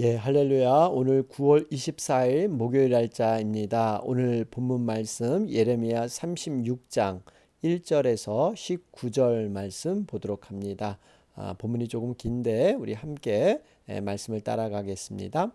예, 할렐루야. 오늘 9월 24일 목요일 날짜입니다. 오늘 본문 말씀 예레미야 36장 1절에서 19절 말씀 보도록 합니다. 아, 본문이 조금 긴데 우리 함께 예, 말씀을 따라가겠습니다.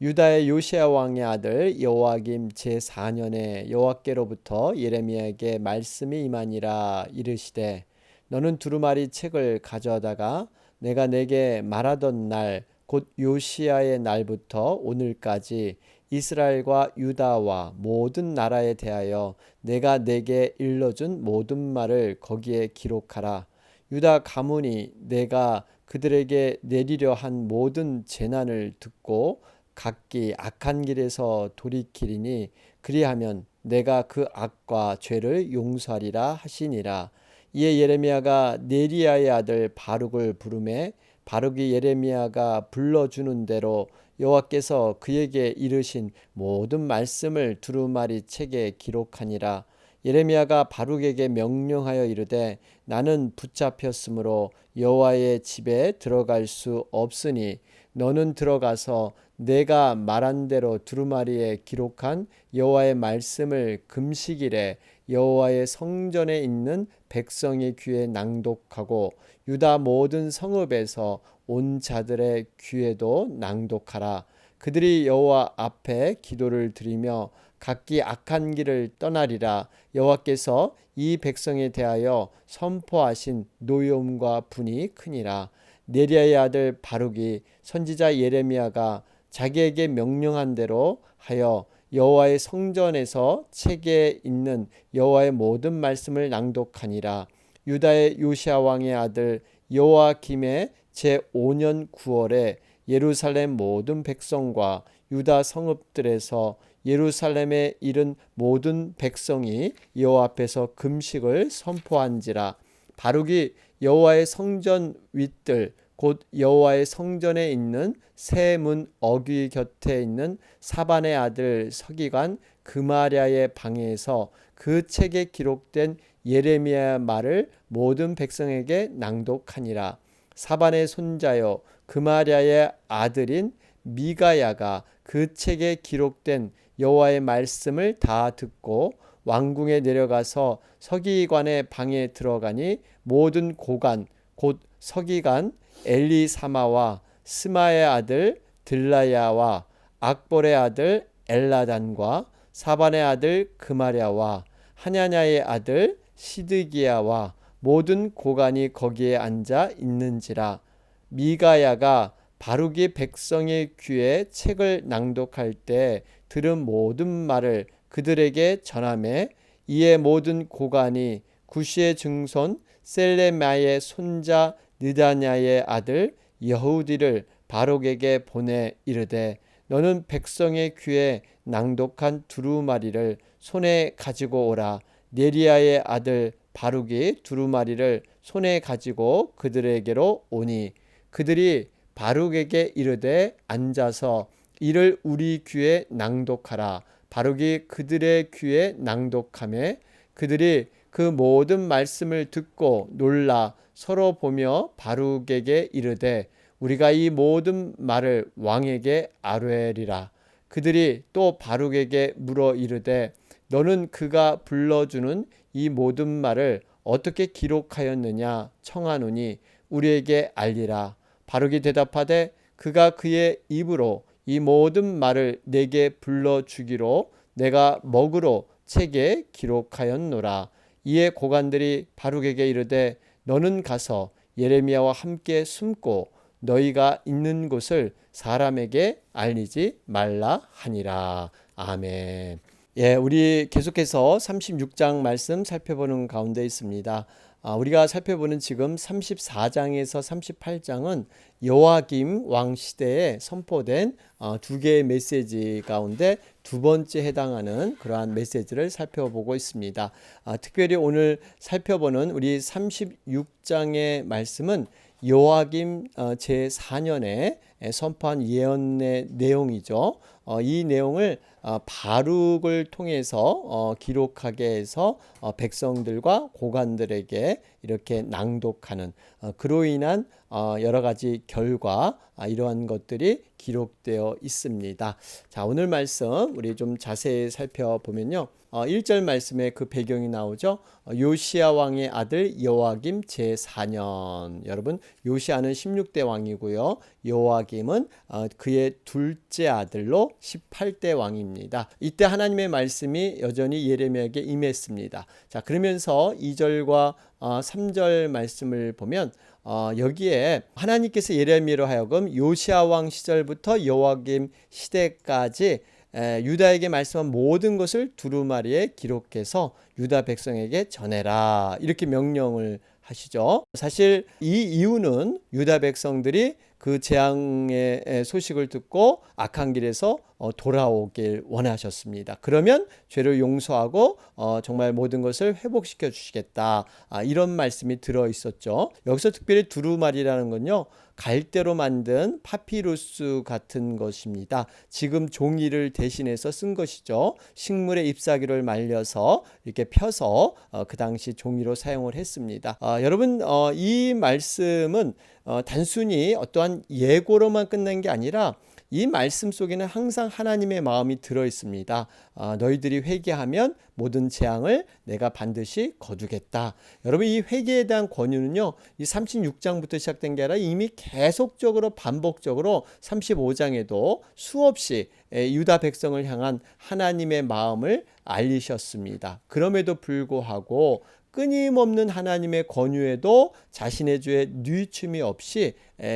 유다의 요시아 왕의 아들 여호와김 제 4년에 여호와께로부터 예레미야에게 말씀이 임하니라 이르시되 너는 두루마리 책을 가져다가 내가 내게 말하던 날 곧 요시아의 날부터 오늘까지 이스라엘과 유다와 모든 나라에 대하여 내가 내게 일러준 모든 말을 거기에 기록하라. 유다 가문이 내가 그들에게 내리려 한 모든 재난을 듣고 각기 악한 길에서 돌이키리니 그리하면 내가 그 악과 죄를 용서하리라 하시니라. 이에 예레미야가 네리야의 아들 바룩을 부르매 바룩이 예레미야가 불러주는 대로 여호와께서 그에게 이르신 모든 말씀을 두루마리 책에 기록하니라. 예레미야가 바룩에게 명령하여 이르되 나는 붙잡혔으므로 여호와의 집에 들어갈 수 없으니 너는 들어가서 내가 말한 대로 두루마리에 기록한 여호와의 말씀을 금식일에 여호와의 성전에 있는 백성의 귀에 낭독하고 유다 모든 성읍에서 온 자들의 귀에도 낭독하라. 그들이 여호와 앞에 기도를 드리며 각기 악한 길을 떠나리라. 여호와께서 이 백성에 대하여 선포하신 노여움과 분이 크니라. 네리아의 아들 바룩이 선지자 예레미야가 자기에게 명령한 대로 하여 여호와의 성전에서 책에 있는 여호와의 모든 말씀을 낭독하니라. 유다의 요시아 왕의 아들 여호와김의 제 5년 9월에 예루살렘 모든 백성과 유다 성읍들에서 예루살렘에 이른 모든 백성이 여호와 앞에서 금식을 선포한지라. 바룩이 여호와의 성전 윗들 곧 여호와의 성전에 있는 새문 어귀 곁에 있는 사반의 아들 서기관 그마랴의 방에서 그 책에 기록된 예레미야 말을 모든 백성에게 낭독하니라. 사반의 손자여 그마랴의 아들인 미가야가 그 책에 기록된 여호와의 말씀을 다 듣고 왕궁에 내려가서 서기관의 방에 들어가니 모든 고관 곧 서기관 엘리사마와 스마의 아들 들라야와 악볼의 아들 엘라단과 사반의 아들 그마랴와 하냐냐의 아들 시드기야와 모든 고관이 거기에 앉아 있는지라 미가야가 바룩이 백성의 귀에 책을 낭독할 때 들은 모든 말을 그들에게 전함에 이에 모든 고관이 구시의 증손 셀레마의 손자 느다냐의 아들 여후디를 바룩에게 보내 이르되 너는 백성의 귀에 낭독한 두루마리를 손에 가지고 오라 네리아의 아들 바룩이 두루마리를 손에 가지고 그들에게로 오니 그들이 바룩에게 이르되 앉아서 이를 우리 귀에 낭독하라. 바룩이 그들의 귀에 낭독함에 그들이 그 모든 말씀을 듣고 놀라 서로 보며 바룩에게 이르되 우리가 이 모든 말을 왕에게 아뢰리라. 그들이 또 바룩에게 물어 이르되 너는 그가 불러주는 이 모든 말을 어떻게 기록하였느냐 청하노니 우리에게 알리라 바룩이 대답하되 그가 그의 입으로 이 모든 말을 내게 불러주기로 내가 먹으로 책에 기록하였노라 이에 고관들이 바룩에게 이르되 너는 가서 예레미야와 함께 숨고 너희가 있는 곳을 사람에게 알리지 말라 하니라. 아멘. 예, 우리 계속해서 36장 말씀 살펴보는 가운데 있습니다. 아, 우리가 살펴보는 지금 34장에서 38장은 여호와김 왕 시대에 선포된 어, 두 개의 메시지 가운데 두 번째 해당하는 그러한 메시지를 살펴보고 있습니다. 아, 특별히 오늘 살펴보는 우리 36장의 말씀은 요아김 어, 제 4년에 선포한 예언의 내용이죠. 어, 이 내용을 어, 바룩을 통해서 기록하게 해서 백성들과 고관들에게 이렇게 낭독하는 그로 인한 어, 여러 가지 결과 아, 이러한 것들이 기록되어 있습니다. 자, 오늘 말씀 우리 좀 자세히 살펴보면요. 어, 1절 말씀에 그 배경이 나오죠. 어, 요시아 왕의 아들 여호와김 제4년. 여러분, 요시아는 16대 왕이고요. 여호와김은 어, 그의 둘째 아들로 18대 왕입니다. 이때 하나님의 말씀이 여전히 예레미야에게 임했습니다. 자, 그러면서 2절과 어, 3절 말씀을 보면 어, 여기에 하나님께서 예레미야로 하여금 요시아 왕 시절부터 여호와김 시대까지 에, 유다에게 말씀한 모든 것을 두루마리에 기록해서 유다 백성에게 전해라 이렇게 명령을 하시죠. 사실 이 이유는 유다 백성들이 그 재앙의 소식을 듣고 악한 길에서 어, 돌아오길 원하셨습니다. 그러면 죄를 용서하고 어, 정말 모든 것을 회복시켜 주시겠다. 아, 이런 말씀이 들어 있었죠. 여기서 특별히 두루마리라는 건요. 갈대로 만든 파피루스 같은 것입니다. 지금 종이를 대신해서 쓴 것이죠. 식물의 잎사귀를 말려서 이렇게 펴서 어, 그 당시 종이로 사용을 했습니다. 어, 여러분 어, 이 말씀은 어, 단순히 어떠한 예고로만 끝난 게 아니라 이 말씀 속에는 항상 하나님의 마음이 들어 있습니다. 아, 너희들이 회개하면 모든 재앙을 내가 반드시 거두겠다. 여러분 이 회개에 대한 권유는요. 이 36장부터 시작된 게 아니라 이미 계속적으로 반복적으로 35장에도 수없이 유다 백성을 향한 하나님의 마음을 알리셨습니다. 그럼에도 불구하고 끊임없는 하나님의 권유에도 자신의 죄에 뉘춤이 없이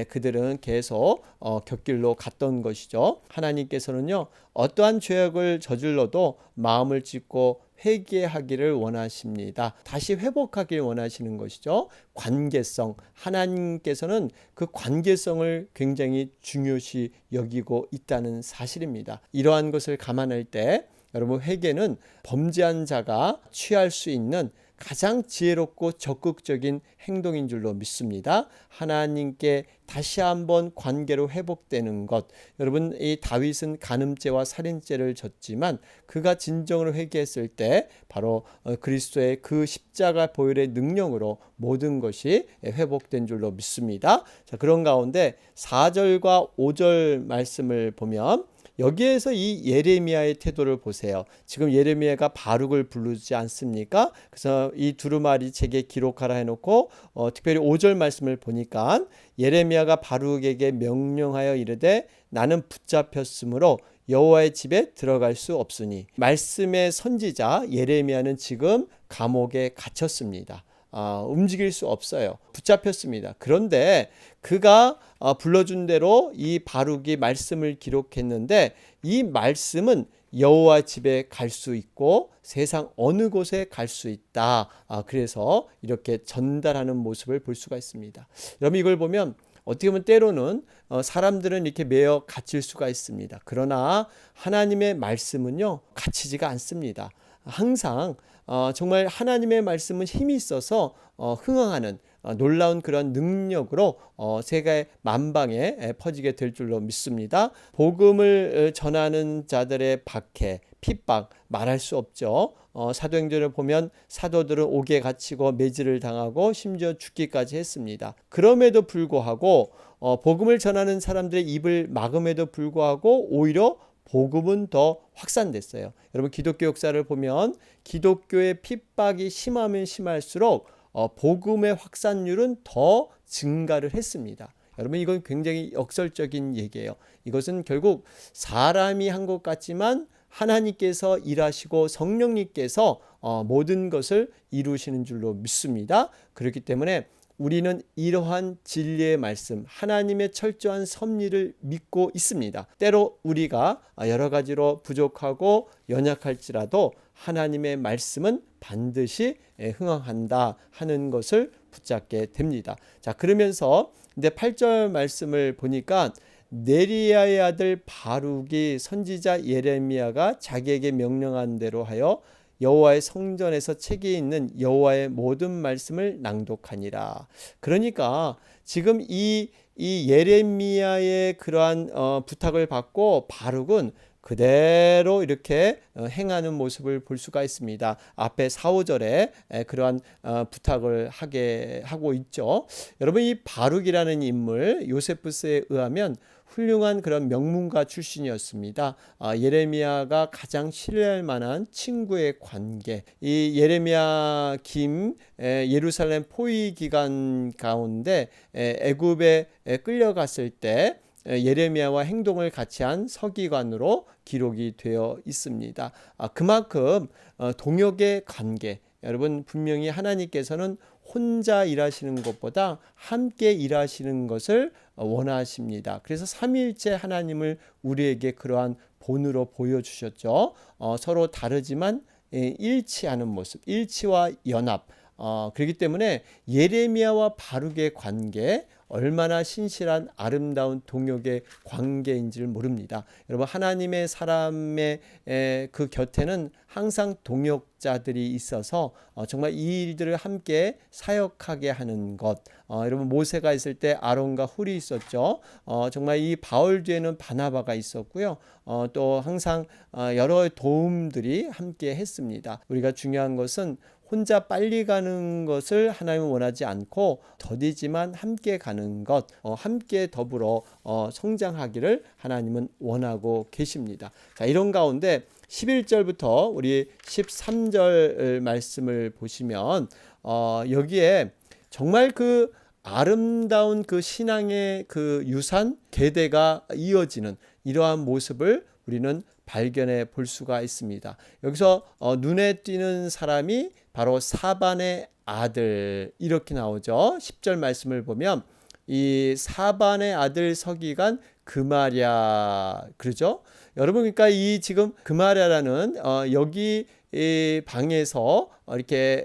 그들은 계속 어, 곁길로 갔던 것이죠. 하나님께서는요 어떠한 죄악을 저질러도 마음을 찢고 회개하기를 원하십니다. 다시 회복하길 원하시는 것이죠. 관계성. 하나님께서는 그 관계성을 굉장히 중요시 여기고 있다는 사실입니다. 이러한 것을 감안할 때 여러분 회개는 범죄한 자가 취할 수 있는 가장 지혜롭고 적극적인 행동인 줄로 믿습니다. 하나님께 다시 한번 관계로 회복되는 것. 여러분 이 다윗은 간음죄와 살인죄를 졌지만 그가 진정으로 회개했을 때 바로 어, 그리스도의 그 십자가 보혈의 능력으로 모든 것이 회복된 줄로 믿습니다. 자, 그런 가운데 4절과 5절 말씀을 보면 여기에서 이 예레미야의 태도를 보세요. 지금 예레미야가 바룩을 부르지 않습니까? 그래서 이 두루마리 책에 기록하라 해놓고 어, 특별히 5절 말씀을 보니까 예레미야가 바룩에게 명령하여 이르되 나는 붙잡혔으므로 여호와의 집에 들어갈 수 없으니 말씀의 선지자 예레미야는 지금 감옥에 갇혔습니다. 아, 움직일 수 없어요. 붙잡혔습니다. 그런데 그가 어, 불러준 대로 이 바룩이 말씀을 기록했는데 이 말씀은 여호와 집에 갈 수 있고 세상 어느 곳에 갈 수 있다. 아, 그래서 이렇게 전달하는 모습을 볼 수가 있습니다. 여러분 이걸 보면 어떻게 보면 때로는 어, 사람들은 이렇게 매여 갇힐 수가 있습니다. 그러나 하나님의 말씀은요 갇히지가 않습니다. 항상 어, 정말 하나님의 말씀은 힘이 있어서 어, 흥황하는 어, 놀라운 그런 능력으로 어, 세계 만방에 퍼지게 될 줄로 믿습니다. 복음을 어, 전하는 자들의 박해, 핍박 말할 수 없죠. 어, 사도행전을 보면 사도들은 옥에 갇히고 매질을 당하고 심지어 죽기까지 했습니다. 그럼에도 불구하고 어, 복음을 전하는 사람들의 입을 막음에도 불구하고 오히려 복음은 더 확산됐어요. 여러분 기독교 역사를 보면 기독교의 핍박이 심하면 심할수록 어, 복음의 확산률은 더 증가를 했습니다. 여러분 이건 굉장히 역설적인 얘기예요. 이것은 결국 사람이 한 것 같지만 하나님께서 일하시고 성령님께서 어, 모든 것을 이루시는 줄로 믿습니다. 그렇기 때문에 우리는 이러한 진리의 말씀, 하나님의 철저한 섭리를 믿고 있습니다. 때로 우리가 여러 가지로 부족하고 연약할지라도 하나님의 말씀은 반드시 흥황한다 하는 것을 붙잡게 됩니다. 자, 그러면서 이제 8절 말씀을 보니까 네리야의 아들 바룩이 선지자 예레미야가 자기에게 명령한 대로 하여 여호와의 성전에서 책에 있는 여호와의 모든 말씀을 낭독하니라. 그러니까 지금 이, 이 예레미야의 그러한 어, 부탁을 받고 바룩은 그대로 이렇게 어, 행하는 모습을 볼 수가 있습니다. 앞에 4, 5절에 그러한 어, 부탁을 하게 하고 있죠. 여러분 이 바룩이라는 인물 요세푸스에 의하면 훌륭한 그런 명문가 출신이었습니다. 아, 예레미야가 가장 신뢰할 만한 친구의 관계. 이 예레미야 김 에, 예루살렘 포위 기간 가운데 에, 애굽에 에, 끌려갔을 때 에, 예레미야와 행동을 같이 한 서기관으로 기록이 되어 있습니다. 아, 그만큼 어, 동역의 관계. 여러분 분명히 하나님께서는 혼자 일하시는 것보다 함께 일하시는 것을 원하십니다. 그래서 삼위일체 하나님을 우리에게 그러한 본으로 보여주셨죠. 어, 서로 다르지만 예, 일치하는 모습, 일치와 연합. 어, 그렇기 때문에 예레미야와 바룩의 관계 얼마나 신실한 아름다운 동역의 관계인지를 모릅니다. 여러분 하나님의 사람의 에, 그 곁에는 항상 동역자들이 있어서 어, 정말 이 일들을 함께 사역하게 하는 것. 어, 여러분 모세가 있을 때 아론과 훌이 있었죠. 어, 정말 이 바울 뒤에는 바나바가 있었고요. 어, 또 항상 어, 여러 도움들이 함께 했습니다. 우리가 중요한 것은 혼자 빨리 가는 것을 하나님은 원하지 않고 더디지만 함께 가는 것, 어, 함께 더불어 어, 성장하기를 하나님은 원하고 계십니다. 자, 이런 가운데 11절부터 우리 13절 말씀을 보시면 어, 여기에 정말 그 아름다운 그 신앙의 그 유산 계대가 이어지는 이러한 모습을 우리는 발견해 볼 수가 있습니다. 여기서 어, 눈에 띄는 사람이 바로 사반의 아들 이렇게 나오죠. 10절 말씀을 보면 이 사반의 아들 서기관 그마랴 그러죠. 여러분 그러니까 이 지금 그마랴라는 어, 여기 이 방에서 이렇게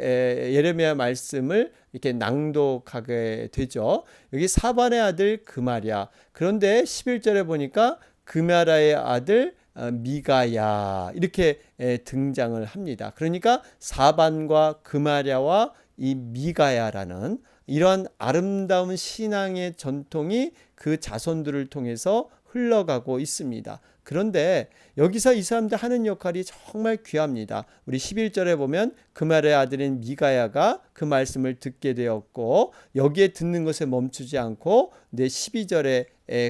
예레미야 말씀을 이렇게 낭독하게 되죠. 여기 사반의 아들 그마랴. 그런데 11절에 보니까 그마랴의 아들 어, 미가야 이렇게 등장을 합니다. 그러니까 사반과 그마랴와 이 미가야라는 이러한 아름다운 신앙의 전통이 그 자손들을 통해서 흘러가고 있습니다. 그런데 여기서 이 사람들 하는 역할이 정말 귀합니다. 우리 11절에 보면 그말의 아들인 미가야가 그 말씀을 듣게 되었고 여기에 듣는 것에 멈추지 않고 내 12절에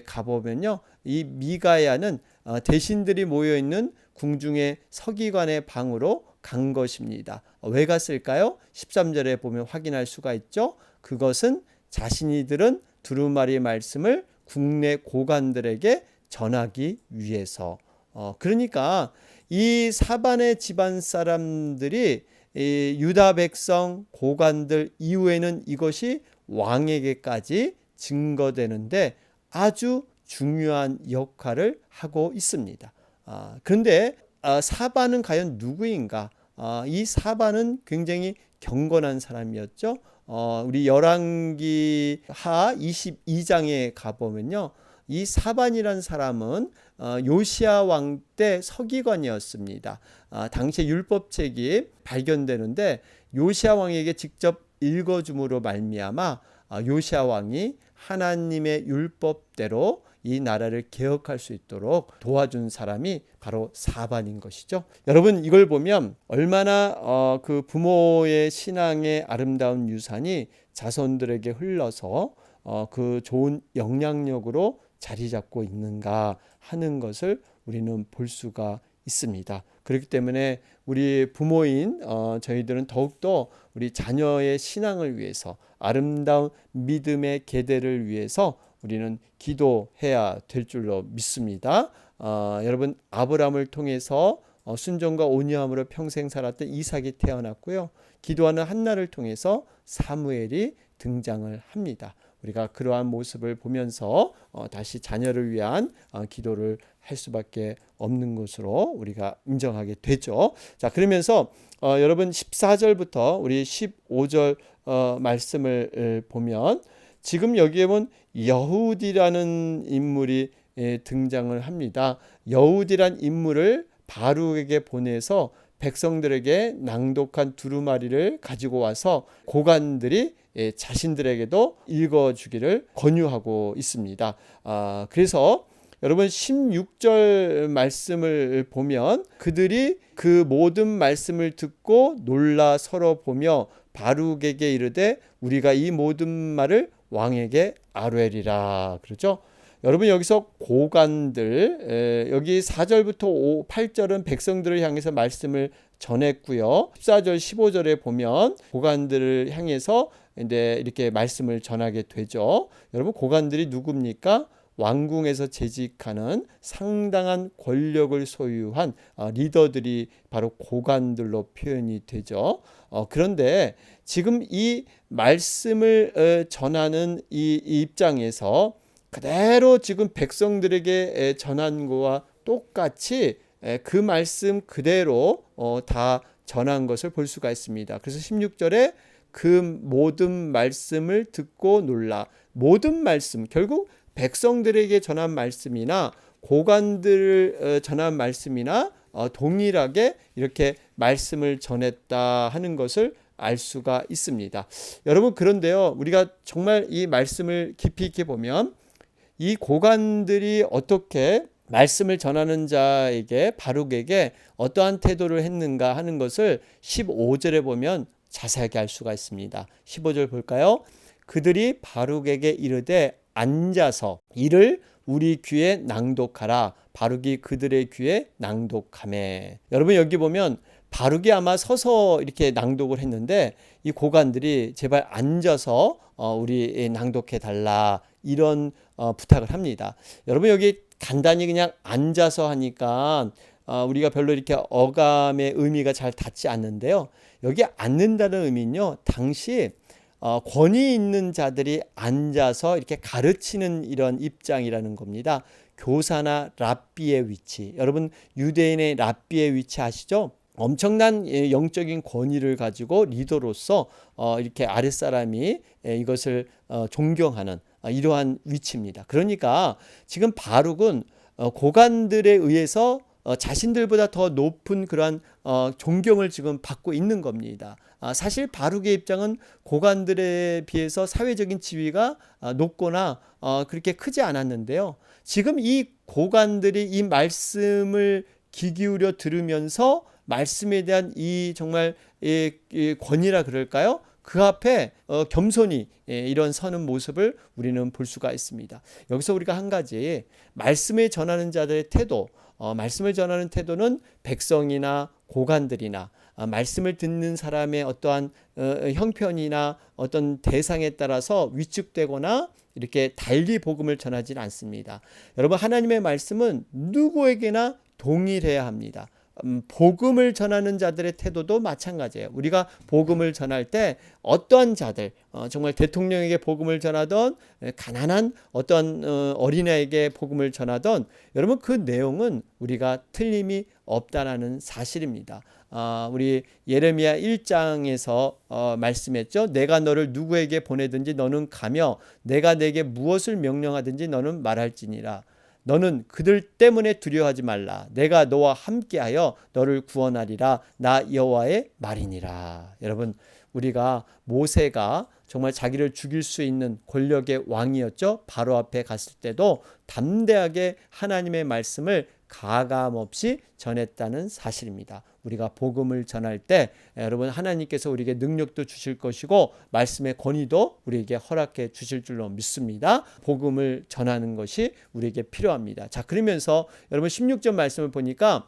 가보면요. 이 미가야는 어, 대신들이 모여 있는 궁중의 서기관의 방으로 간 것입니다. 어, 왜 갔을까요? 13절에 보면 확인할 수가 있죠. 그것은 자신이들은 두루마리 말씀을 국내 고관들에게 전하기 위해서. 어, 그러니까 이 사반의 집안 사람들이 이 유다 백성 고관들 이후에는 이것이 왕에게까지 증거되는데 아주 중요한 역할을 하고 있습니다. 아, 그런데 아, 사반은 과연 누구인가? 아, 이 사반은 굉장히 경건한 사람이었죠. 어, 우리 열왕기 하 22장에 가보면요. 이 사반이란 사람은 어, 요시아 왕 때 서기관이었습니다. 아, 당시 율법책이 발견되는데 요시아 왕에게 직접 읽어줌으로 말미암아 아, 요시아 왕이 하나님의 율법대로 이 나라를 개혁할 수 있도록 도와준 사람이 바로 사반인 것이죠. 여러분 이걸 보면 얼마나 어, 그 부모의 신앙의 아름다운 유산이 자손들에게 흘러서 어, 그 좋은 영향력으로 자리 잡고 있는가 하는 것을 우리는 볼 수가 있습니다. 그렇기 때문에 우리 부모인 어, 저희들은 더욱더 우리 자녀의 신앙을 위해서 아름다운 믿음의 계대를 위해서 우리는 기도해야 될 줄로 믿습니다. 어, 여러분 아브라함을 통해서 어, 순종과 온유함으로 평생 살았던 이삭이 태어났고요. 기도하는 한나를 통해서 사무엘이 등장을 합니다. 우리가 그러한 모습을 보면서 어, 다시 자녀를 위한 어, 기도를 할 수밖에 없는 것으로 우리가 인정하게 되죠. 자, 그러면서 어, 여러분 14절부터 우리 15절 어, 말씀을 보면 지금 여기에 본 여후디라는 인물이 예, 등장을 합니다. 여후디란 인물을 바룩에게 보내서 백성들에게 낭독한 두루마리를 가지고 와서 고관들이 예, 자신들에게도 읽어주기를 권유하고 있습니다. 아, 그래서 여러분 16절 말씀을 보면 그들이 그 모든 말씀을 듣고 놀라 서로 보며 바룩에게 이르되 우리가 이 모든 말을 왕에게 아뢰리라 그러죠. 여러분 여기서 고관들 에, 여기 4절부터 5, 8절은 백성들을 향해서 말씀을 전했고요. 14절 15절에 보면 고관들을 향해서 이제 이렇게 말씀을 전하게 되죠. 여러분 고관들이 누굽니까? 왕궁에서 재직하는 상당한 권력을 소유한 어, 리더들이 바로 고관들로 표현이 되죠. 어, 그런데 지금 이 말씀을 어, 전하는 이, 이 입장에서 그대로 지금 백성들에게 에, 전한 거와 똑같이 에, 그 말씀 그대로 어, 다 전한 것을 볼 수가 있습니다. 그래서 16절에 그 모든 말씀을 듣고 놀라 모든 말씀 결국 백성들에게 전한 말씀이나 고관들을 어, 전한 말씀이나 어, 동일하게 이렇게 말씀을 전했다 하는 것을 알 수가 있습니다. 여러분 그런데요. 우리가 정말 이 말씀을 깊이 있게 보면 이 고관들이 어떻게 말씀을 전하는 자에게 바룩에게 어떠한 태도를 했는가 하는 것을 15절에 보면 자세하게 알 수가 있습니다. 15절 볼까요? 그들이 바룩에게 이르되 앉아서 이를 우리 귀에 낭독하라. 바룩이 그들의 귀에 낭독하매. 여러분 여기 보면 바룩이 아마 서서 이렇게 낭독을 했는데 이 고관들이 제발 앉아서 어, 우리 낭독해 달라 이런 어, 부탁을 합니다. 여러분 여기 간단히 그냥 앉아서 하니까 어, 우리가 별로 이렇게 어감의 의미가 잘 닿지 않는데요. 여기 앉는다는 의미는요. 당시 어, 권위 있는 자들이 앉아서 이렇게 가르치는 이런 입장이라는 겁니다. 교사나 랍비의 위치. 여러분 유대인의 랍비의 위치 아시죠? 엄청난 예, 영적인 권위를 가지고 리더로서 어, 이렇게 아랫사람이 예, 이것을 어, 존경하는 이러한 위치입니다. 그러니까 지금 바룩은 고관들에 의해서 자신들보다 더 높은 그러한 존경을 지금 받고 있는 겁니다. 아, 사실 바룩의 입장은 고관들에 비해서 사회적인 지위가 아, 높거나 그렇게 크지 않았는데요. 지금 이 고관들이 이 말씀을 귀 기울여 들으면서 말씀에 대한 이 정말 이, 이 권위라 그럴까요? 그 앞에 어, 겸손히 예, 이런 서는 모습을 우리는 볼 수가 있습니다. 여기서 우리가 한 가지 말씀을 전하는 자들의 태도, 어, 말씀을 전하는 태도는 백성이나 고관들이나 어, 말씀을 듣는 사람의 어떠한 어, 형편이나 어떤 대상에 따라서 위축되거나 이렇게 달리 복음을 전하지는 않습니다. 여러분 하나님의 말씀은 누구에게나 동일해야 합니다. 음, 복음을 전하는 자들의 태도도 마찬가지예요. 우리가 복음을 전할 때 어떠한 자들, 어, 정말 대통령에게 복음을 전하던 가난한 어떤 어, 어린아이에게 복음을 전하던 여러분 그 내용은 우리가 틀림이 없다라는 사실입니다. 아, 우리 예레미야 1장에서 어, 말씀했죠. 내가 너를 누구에게 보내든지 너는 가며 내가 내게 무엇을 명령하든지 너는 말할지니라. 너는 그들 때문에 두려워하지 말라. 내가 너와 함께하여 너를 구원하리라. 나 여호와의 말이니라. 여러분, 우리가 모세가 정말 자기를 죽일 수 있는 권력의 왕이었죠. 바로 앞에 갔을 때도 담대하게 하나님의 말씀을 가감 없이 전했다는 사실입니다. 우리가 복음을 전할 때 여러분 하나님께서 우리에게 능력도 주실 것이고 말씀의 권위도 우리에게 허락해 주실 줄로 믿습니다. 복음을 전하는 것이 우리에게 필요합니다. 자, 그러면서 여러분 16절 말씀을 보니까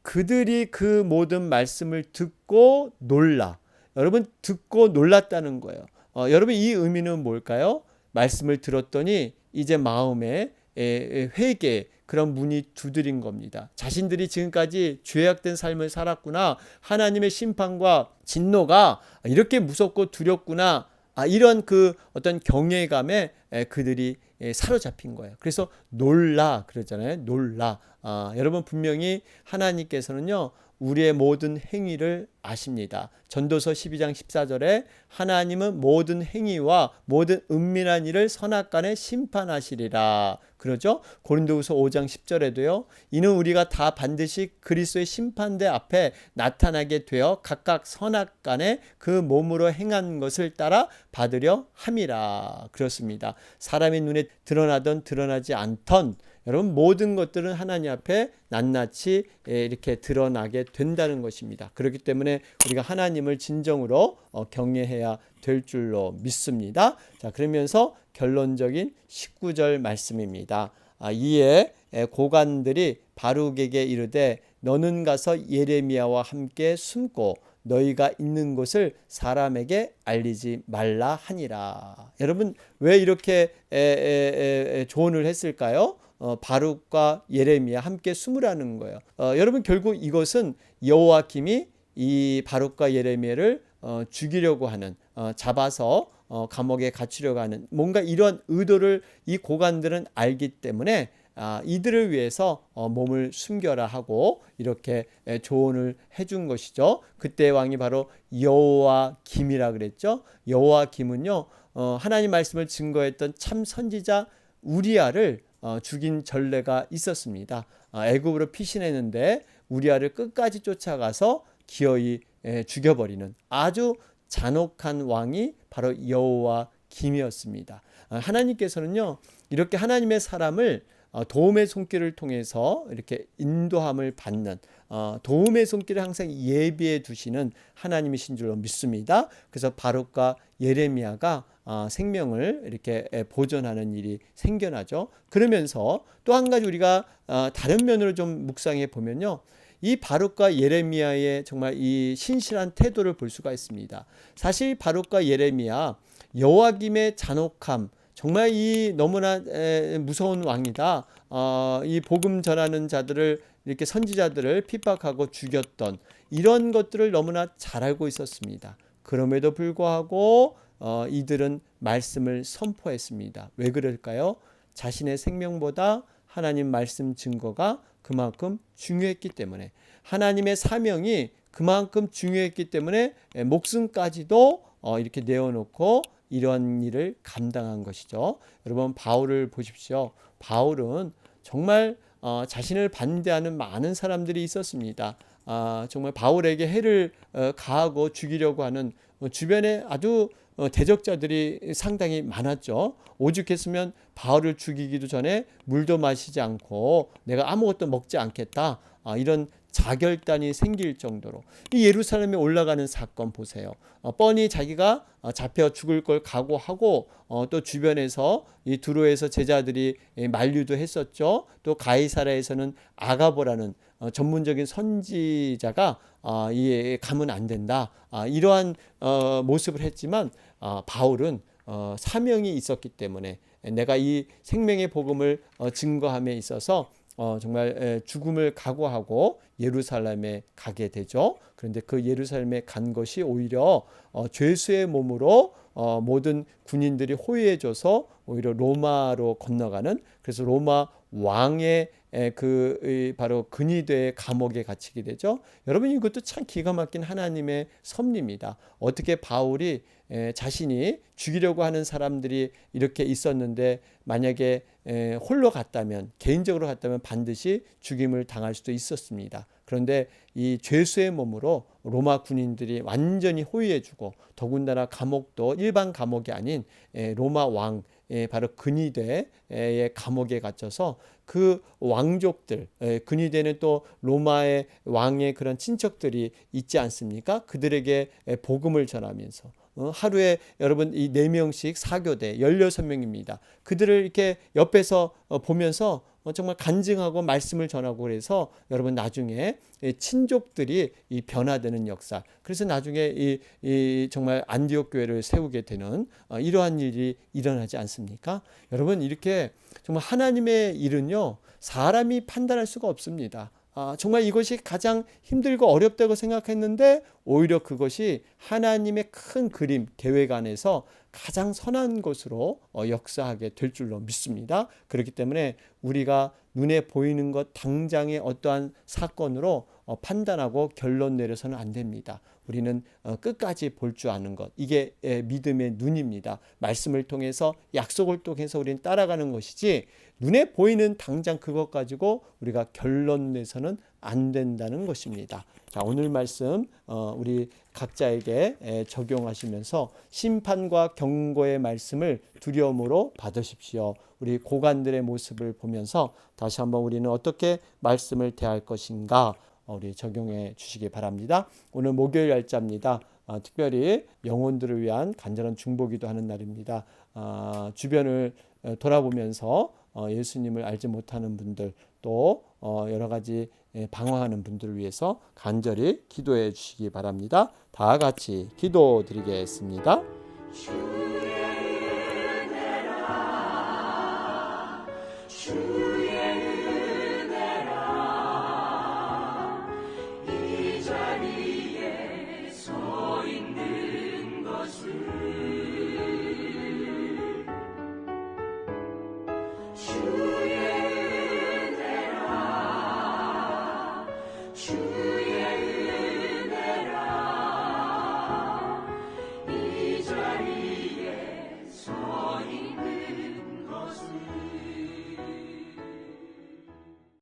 그들이 그 모든 말씀을 듣고 놀라. 여러분 듣고 놀랐다는 거예요. 어, 여러분 이 의미는 뭘까요? 말씀을 들었더니 이제 마음에 회개 그런 문이 두드린 겁니다. 자신들이 지금까지 죄악된 삶을 살았구나. 하나님의 심판과 진노가 이렇게 무섭고 두렵구나. 아, 이런 그 어떤 경외감에 그들이 사로잡힌 거예요. 그래서 놀라 그러잖아요. 놀라. 아, 여러분 분명히 하나님께서는요. 우리의 모든 행위를 아십니다. 전도서 12장 14절에 하나님은 모든 행위와 모든 은밀한 일을 선악간에 심판하시리라. 그러죠? 고린도후서 5장 10절에도요. 이는 우리가 다 반드시 그리스도의 심판대 앞에 나타나게 되어 각각 선악간에 그 몸으로 행한 것을 따라 받으려 함이라. 그렇습니다. 사람의 눈에 드러나던 드러나지 않던 여러분 모든 것들은 하나님 앞에 낱낱이 예, 이렇게 드러나게 된다는 것입니다. 그렇기 때문에 우리가 하나님을 진정으로 어, 경외해야 될 줄로 믿습니다. 자, 그러면서 결론적인 19절 말씀입니다. 아, 이에 고관들이 바룩에게 이르되 너는 가서 예레미야와 함께 숨고 너희가 있는 곳을 사람에게 알리지 말라 하니라. 여러분 왜 이렇게 에, 에, 에, 조언을 했을까요? 어, 바룩과 예레미야 함께 숨으라는 거예요. 어, 여러분 결국 이것은 여호와김이 이 바룩과 예레미야를 어, 죽이려고 하는 어, 잡아서 어, 감옥에 갇히려고 하는 뭔가 이런 의도를 이 고관들은 알기 때문에 아, 이들을 위해서 어, 몸을 숨겨라 하고 이렇게 에, 조언을 해준 것이죠. 그때 왕이 바로 여호와 김이라 그랬죠. 여호와 김은요 어, 하나님 말씀을 증거했던 참 선지자 우리아를 어, 죽인 전례가 있었습니다. 어, 애굽으로 피신했는데 우리아를 끝까지 쫓아가서 기어이 에, 죽여버리는 아주 잔혹한 왕이 바로 여호와 김이었습니다. 어, 하나님께서는요 이렇게 하나님의 사람을 어, 도움의 손길을 통해서 이렇게 인도함을 받는 어, 도움의 손길을 항상 예비해 두시는 하나님이신 줄로 믿습니다. 그래서 바룩과 예레미야가 어, 생명을 이렇게 보존하는 일이 생겨나죠. 그러면서 또 한 가지 우리가 다른 면으로 좀 묵상해 보면요. 이 바룩과 예레미야의 정말 이 신실한 태도를 볼 수가 있습니다. 사실 바룩과 예레미야 여호와김의 잔혹함 정말 이 너무나 무서운 왕이다. 어, 이 복음 전하는 자들을 이렇게 선지자들을 핍박하고 죽였던 이런 것들을 너무나 잘 알고 있었습니다. 그럼에도 불구하고 어, 이들은 말씀을 선포했습니다. 왜 그럴까요? 자신의 생명보다 하나님 말씀 증거가 그만큼 중요했기 때문에 하나님의 사명이 그만큼 중요했기 때문에 목숨까지도 어, 이렇게 내어놓고 이런 일을 감당한 것이죠. 여러분 바울을 보십시오. 바울은 정말 어, 자신을 반대하는 많은 사람들이 있었습니다. 아, 정말 바울에게 해를 어, 가하고 죽이려고 하는 어, 주변에 아주 어, 대적자들이 상당히 많았죠. 오죽했으면 바울을 죽이기도 전에 물도 마시지 않고 내가 아무것도 먹지 않겠다. 아, 이런 자결단이 생길 정도로 이 예루살렘에 올라가는 사건 보세요. 어, 뻔히 자기가 어, 잡혀 죽을 걸 각오하고 어, 또 주변에서 이 두로에서 제자들이 만류도 했었죠. 또 가이사라에서는 아가보라는 어, 전문적인 선지자가 아, 이 가면 안 된다. 아, 이러한 어, 모습을 했지만 아, 바울은 어, 사명이 있었기 때문에 내가 이 생명의 복음을 어, 증거함에 있어서 어, 정말 죽음을 각오하고 예루살렘에 가게 되죠. 그런데 그 예루살렘에 간 것이 오히려 어, 죄수의 몸으로 어, 모든 군인들이 호위해줘서 오히려 로마로 건너가는 그래서 로마 왕의 그 바로 근위대 감옥에 갇히게 되죠. 여러분 이것도 참 기가 막힌 하나님의 섭리입니다. 어떻게 바울이 자신이 죽이려고 하는 사람들이 이렇게 있었는데 만약에 홀로 갔다면 개인적으로 갔다면 반드시 죽임을 당할 수도 있었습니다. 그런데 이 죄수의 몸으로 로마 군인들이 완전히 호위해주고 더군다나 감옥도 일반 감옥이 아닌 로마 왕 바로 근위대의 감옥에 갇혀서 그 왕족들 근위대는 또 로마의 왕의 그런 친척들이 있지 않습니까? 그들에게 복음을 전하면서 어, 하루에 여러분 이네 명씩 사교대 16명입니다. 그들을 이렇게 옆에서 어, 보면서 어, 정말 간증하고 말씀을 전하고 그래서 여러분 나중에 친족들이 이 변화되는 역사. 그래서 나중에 이, 이 정말 안디옥 교회를 세우게 되는 이러한 일이 일어나지 않습니까? 여러분 이렇게 정말 하나님의 일은요 사람이 판단할 수가 없습니다. 아, 정말 이것이 가장 힘들고 어렵다고 생각했는데 오히려 그것이 하나님의 큰 그림 계획 안에서 가장 선한 것으로 어, 역사하게 될 줄로 믿습니다. 그렇기 때문에 우리가 눈에 보이는 것 당장의 어떠한 사건으로 어, 판단하고 결론 내려서는 안 됩니다. 우리는 어, 끝까지 볼 줄 아는 것 이게 믿음의 눈입니다. 말씀을 통해서 약속을 통해서 우리는 따라가는 것이지 눈에 보이는 당장 그것 가지고 우리가 결론 내서는 안 된다는 것입니다. 자, 오늘 말씀 어, 우리 각자에게 에, 적용하시면서 심판과 경고의 말씀을 두려움으로 받으십시오. 우리 고관들의 모습을 보면서 다시 한번 우리는 어떻게 말씀을 대할 것인가 어, 우리 적용해 주시기 바랍니다. 오늘 목요일 날짜입니다. 아, 특별히 영혼들을 위한 간절한 중보기도 하는 날입니다. 아, 주변을 어, 돌아보면서 어, 예수님을 알지 못하는 분들 또 어, 여러 가지 예, 방황하는 분들을 위해서 간절히 기도해 주시기 바랍니다. 다 같이 기도드리겠습니다. 주